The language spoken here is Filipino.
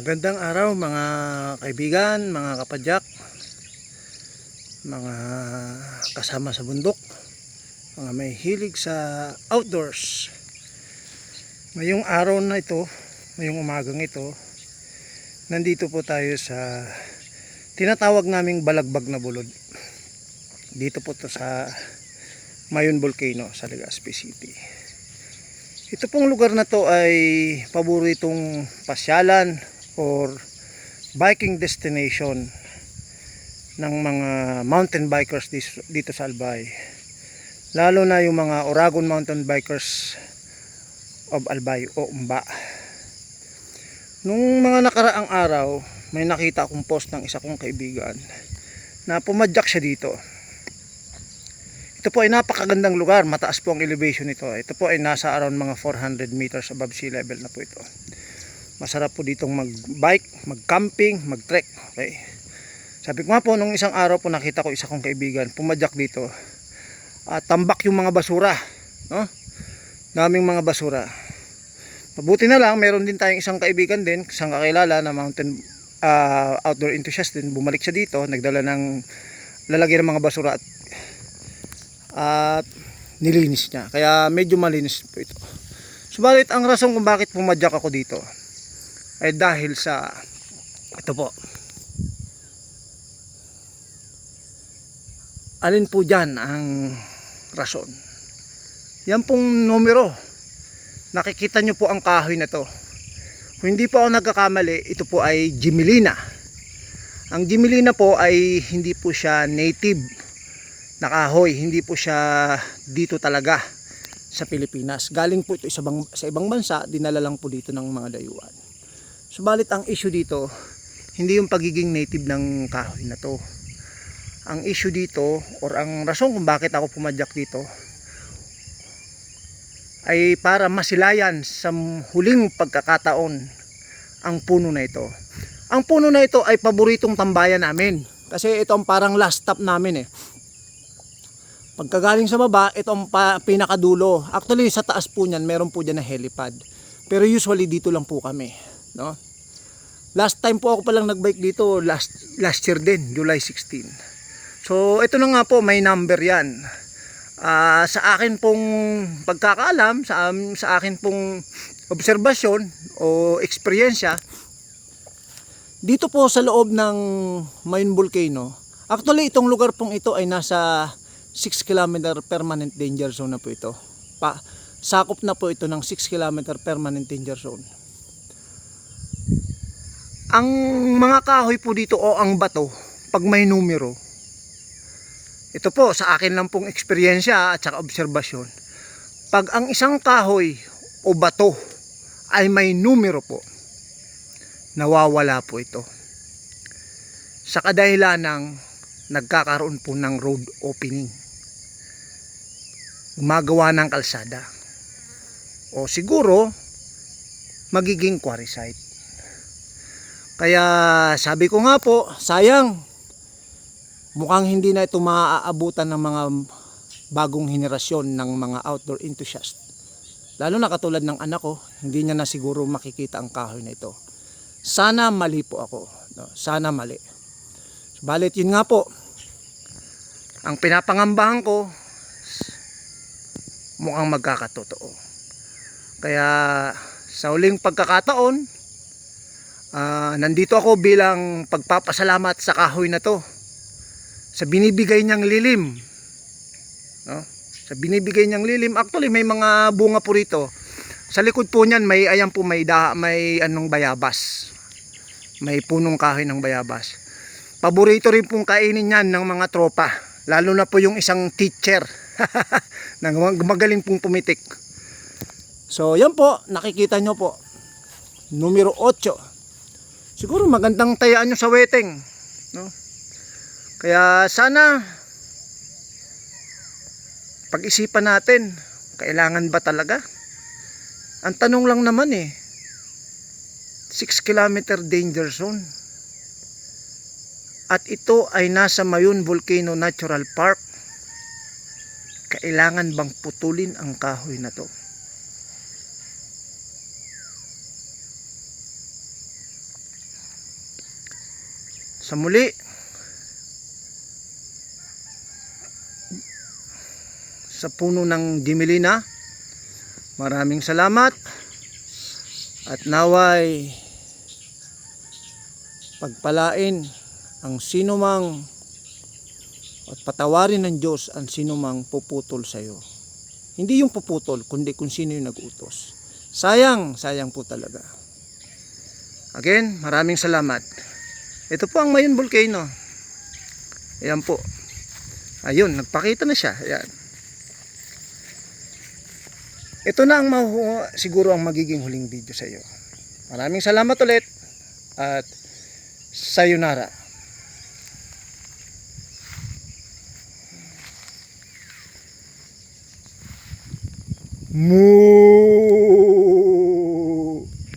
Magandang araw mga kaibigan, mga kapadyak, mga kasama sa bundok, mga may hilig sa outdoors. Ngayong araw na ito, ngayong umagang ito, nandito po tayo sa tinatawag naming balagbag na bulod. Dito po to sa Mayon Volcano sa Legazpi City. Ito pong lugar na to ay paboritong pasyalan or biking destination ng mga mountain bikers dito sa Albay. Lalo na yung mga Oragon mountain bikers of Albay o Umba. Nung mga nakaraang araw, may nakita akong post ng isa kong kaibigan na pumadyak siya dito. Ito po ay napakagandang lugar, mataas po ang elevation nito. Ito po ay nasa around mga 400 meters above sea level na po ito. Masarap po ditong mag-bike, mag-camping, mag-trek. Okay. Sabi ko nga po, nung isang araw po nakita ko isa kong kaibigan, pumadyak dito. At tambak yung mga basura. No? Daming mga basura. Mabuti na lang, meron din tayong isang kaibigan din, isang kakilala na mountain ah, outdoor enthusiast din. Bumalik siya dito, nagdala ng lalagyan ng mga basura at at nilinis niya. Kaya medyo malinis po ito. Subalit ang rason kung bakit pumadyak ako dito ay dahil sa ito po. Alin po dyan ang rason? Yan pong numero. Nakikita nyo po ang kahoy na to. Kung hindi po ako nagkakamali, ito po ay Jimelina. Ang Jimelina po ay hindi po siya native na kahoy. Hindi po siya dito talaga sa Pilipinas. Galing po ito sa ibang, sa ibang bansa, dinala lang po dito ng mga dayuhan. Subalit ang issue dito, hindi yung pagiging native ng kahoy na to. Ang issue dito, or ang rason kung bakit ako pumadyak dito, ay para masilayan sa huling pagkakataon ang puno na ito. Ang puno na ito ay paboritong tambayan namin. Kasi ito ang parang last stop namin eh. Pagkagaling sa baba, ito ang pinakadulo. Actually, sa taas po niyan, meron po dyan na helipad. Pero usually, dito lang po kami. No? Last time po ako palang nagbike dito, last, last year din, July 16. So, ito na nga po, may number yan. Ah, sa akin pong pagkakaalam, sa, am- sa akin pong obserbasyon o eksperyensya, dito po sa loob ng Mayon Volcano, actually itong lugar pong ito ay nasa 6 km permanent danger zone na po ito. Pa, sakop na po ito ng 6 km permanent danger zone. Ang mga kahoy po dito o ang bato, pag may numero, ito po sa akin lang pong eksperyensya at saka obserbasyon. Pag ang isang kahoy o bato ay may numero po, nawawala po ito. Sa kadahilan ng nagkakaroon po ng road opening. Gumagawa ng kalsada. O siguro, magiging quarry site. Kaya sabi ko nga po, sayang, mukhang hindi na ito maaabutan ng mga bagong henerasyon ng mga outdoor enthusiast. Lalo na katulad ng anak ko, hindi niya na siguro makikita ang kahoy na ito. Sana mali po ako. No? Sana mali. Balit yun nga po. Ang pinapangambahan ko, mukhang magkakatotoo. Kaya sa huling pagkakataon, ah, nandito ako bilang pagpapasalamat sa kahoy na to. Sa binibigay niyang lilim. No? Sa binibigay niyang lilim, actually may mga bunga po rito. Sa likod po niyan may ayan po may da, may anong bayabas. May punong kahoy ng bayabas. Paborito rin pong kainin niyan ng mga tropa. Lalo na po yung isang teacher na magaling pong pumitik. So yan po, nakikita nyo po. Numero 8. Siguro magandang tayaan nyo sa weteng. No? Kaya sana pag-isipan natin, kailangan ba talaga? Ang tanong lang naman eh, 6 kilometer danger zone. At ito ay nasa Mayon Volcano Natural Park. Kailangan bang putulin ang kahoy na to? Sa muli sa puno ng Dimilina maraming salamat at naway pagpalain ang sinumang at patawarin ng Diyos ang sinumang puputol sa iyo. Hindi yung puputol, kundi kung sino yung nag-utos. Sayang, sayang po talaga. Again, maraming salamat. Ito po ang Mayon Volcano. Ayan po. Ayun, nagpakita na siya. Ayan. Ito na ang mahu siguro ang magiging huling video sa iyo. Maraming salamat ulit at sayonara. Moo!